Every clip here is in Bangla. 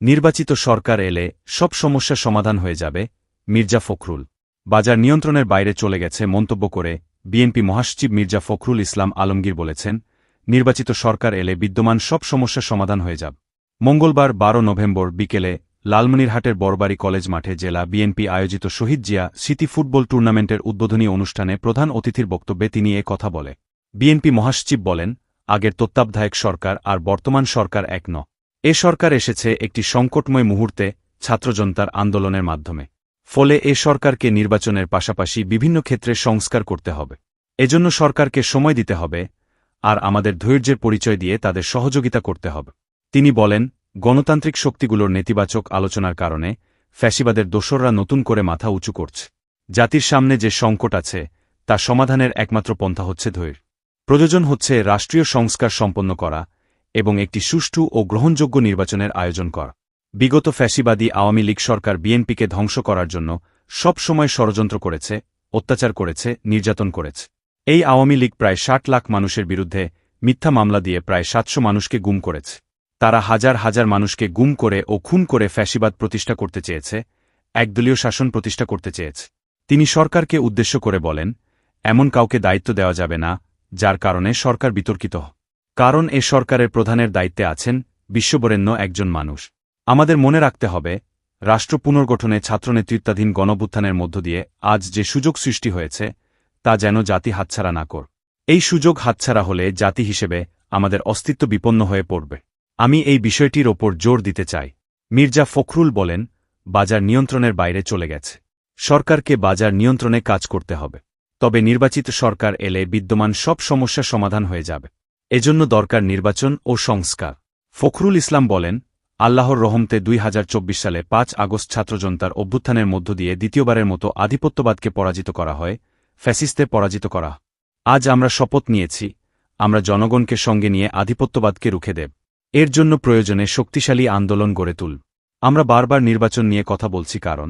নির্বাচিত সরকার এলে সব সমস্যা সমাধান হয়ে যাবে, মির্জা ফখরুল। বাজার নিয়ন্ত্রণের বাইরে চলে গেছে মন্তব্য করে বিএনপি মহাসচিব মির্জা ফখরুল ইসলাম আলমগীর বলেছেন, নির্বাচিত সরকার এলে বিদ্যমান সব সমস্যা সমাধান হয়ে যাবে। মঙ্গলবার বারো নভেম্বর বিকেলে লালমনিরহাটের বড়বাড়ি কলেজ মাঠে জেলা বিএনপি আয়োজিত শহীদ জিয়া স্মৃতি ফুটবল টুর্নামেন্টের উদ্বোধনী অনুষ্ঠানে প্রধান অতিথির বক্তব্যে তিনি এ কথা বলে। বিএনপি মহাসচিব বলেন, আগের তত্ত্বাবধায়ক সরকার আর বর্তমান সরকার এক ন এ সরকার এসেছে একটি সংকটময় মুহূর্তে ছাত্রজনতার আন্দোলনের মাধ্যমে। ফলে এ সরকারকে নির্বাচনের পাশাপাশি বিভিন্ন ক্ষেত্রে সংস্কার করতে হবে। এজন্য সরকারকে সময় দিতে হবে আর আমাদের ধৈর্যের পরিচয় দিয়ে তাদের সহযোগিতা করতে হবে। তিনি বলেন, গণতান্ত্রিক শক্তিগুলোর নেতিবাচক আলোচনার কারণে ফ্যাসিবাদের দোসররা নতুন করে মাথা উঁচু করছে। জাতির সামনে যে সংকট আছে, তা সমাধানের একমাত্র পন্থা হচ্ছে ধৈর্য। প্রয়োজন হচ্ছে রাষ্ট্রীয় সংস্কার সম্পন্ন করা এবং একটি সুষ্ঠু ও গ্রহণযোগ্য নির্বাচনের আয়োজন কর। বিগত ফ্যাসিবাদী আওয়ামী লীগ সরকার বিএনপিকে ধ্বংস করার জন্য সব সময় ষড়যন্ত্র করেছে, অত্যাচার করেছে, নির্যাতন করেছে। এই আওয়ামী লীগ প্রায় ষাট লাখ মানুষের বিরুদ্ধে মিথ্যা মামলা দিয়ে প্রায় সাতশো মানুষকে গুম করেছে। তারা হাজার হাজার মানুষকে গুম করে ও খুন করে ফ্যাসিবাদ প্রতিষ্ঠা করতে চেয়েছে, একদলীয় শাসন প্রতিষ্ঠা করতে চেয়েছে। তিনি সরকারকে উদ্দেশ্য করে বলেন, এমন কাউকে দায়িত্ব দেওয়া যাবে না, যার কারণে সরকার বিতর্কিত হয় কারণ এ সরকারের প্রধানের দায়িত্বে আছেন বিশ্ববরেণ্য একজন মানুষ। আমাদের মনে রাখতে হবে, রাষ্ট্র পুনর্গঠনে ছাত্রনেতৃত্বাধীন গণভুত্থানের মধ্য দিয়ে আজ যে সুযোগ সৃষ্টি হয়েছে, তা যেন জাতি হাতছাড়া না কর। এই সুযোগ হাতছাড়া হলে জাতি হিসেবে আমাদের অস্তিত্ব বিপন্ন হয়ে পড়বে। আমি এই বিষয়টির ওপর জোর দিতে চাই। মির্জা ফখরুল বলেন, বাজার নিয়ন্ত্রণের বাইরে চলে গেছে। সরকারকে বাজার নিয়ন্ত্রণে কাজ করতে হবে। তবে নির্বাচিত সরকার এলে বিদ্যমান সব সমস্যা সমাধান হয়ে যাবে। এজন্য দরকার নির্বাচন ও সংস্কার। ফখরুল ইসলাম বলেন, আল্লাহর রহমতে দুই হাজার চব্বিশ সালে পাঁচ আগস্ট ছাত্রজনতার অভ্যুত্থানের মধ্য দিয়ে দ্বিতীয়বারের মতো আধিপত্যবাদকে পরাজিত করা হয় ফ্যাসিস্তে পরাজিত করা। আজ আমরা শপথ নিয়েছি, আমরা জনগণকে সঙ্গে নিয়ে আধিপত্যবাদকে রুখে দেব। এর জন্য প্রয়োজনে শক্তিশালী আন্দোলন গড়ে তুল। আমরা বারবার নির্বাচন নিয়ে কথা বলছি কারণ,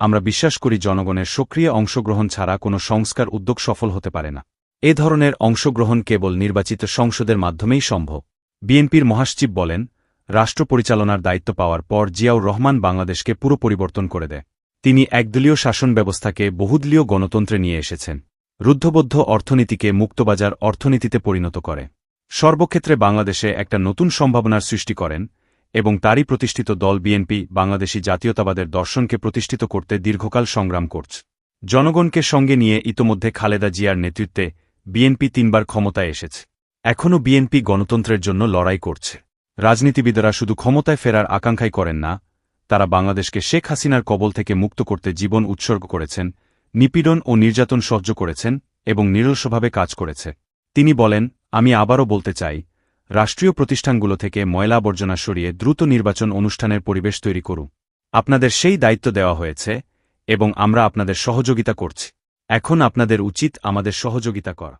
আমরা বিশ্বাস করি জনগণের সক্রিয় অংশগ্রহণ ছাড়া কোনো সংস্কার উদ্যোগ সফল হতে পারে না। এ ধরনের অংশগ্রহণ কেবল নির্বাচিত সংসদের মাধ্যমেই সম্ভব। বিএনপির মহাসচিব বলেন, রাষ্ট্র পরিচালনার দায়িত্ব পাওয়ার পর জিয়াউর রহমান বাংলাদেশকে পুরো পরিবর্তন করে দেয়। তিনি একদলীয় শাসন ব্যবস্থাকে বহুদলীয় গণতন্ত্রে নিয়ে এসেছেন। রুদ্ধবদ্ধ অর্থনীতিকে মুক্তবাজার অর্থনীতিতে পরিণত করে। সর্বক্ষেত্রে বাংলাদেশে একটা নতুন সম্ভাবনার সৃষ্টি করেন এবং তারই প্রতিষ্ঠিত দল বিএনপি বাংলাদেশি জাতীয়তাবাদের দর্শনকে প্রতিষ্ঠিত করতে দীর্ঘকাল সংগ্রাম করছে। জনগণকে সঙ্গে নিয়ে ইতোমধ্যে খালেদা জিয়ার নেতৃত্বে বিএনপি তিনবার ক্ষমতায় এসেছে। এখনও বিএনপি গণতন্ত্রের জন্য লড়াই করছে। রাজনীতিবিদরা শুধু ক্ষমতায় ফেরার আকাঙ্ক্ষাই করেন না, তারা বাংলাদেশকে শেখ হাসিনার কবল থেকে মুক্ত করতে জীবন উৎসর্গ করেছেন, নিপীড়ন ও নির্যাতন সহ্য করেছেন এবং নিরলসভাবে কাজ করেছে। তিনি বলেন, আমি আবারও বলতে চাই, রাষ্ট্রীয় প্রতিষ্ঠানগুলো থেকে ময়লা আবর্জনা সরিয়ে দ্রুত নির্বাচন অনুষ্ঠানের পরিবেশ তৈরি করুন। আপনাদের সেই দায়িত্ব দেওয়া হয়েছে এবং আমরা আপনাদের সহযোগিতা করছি। এখন আপনাদের উচিত আমাদের সহযোগিতা করা।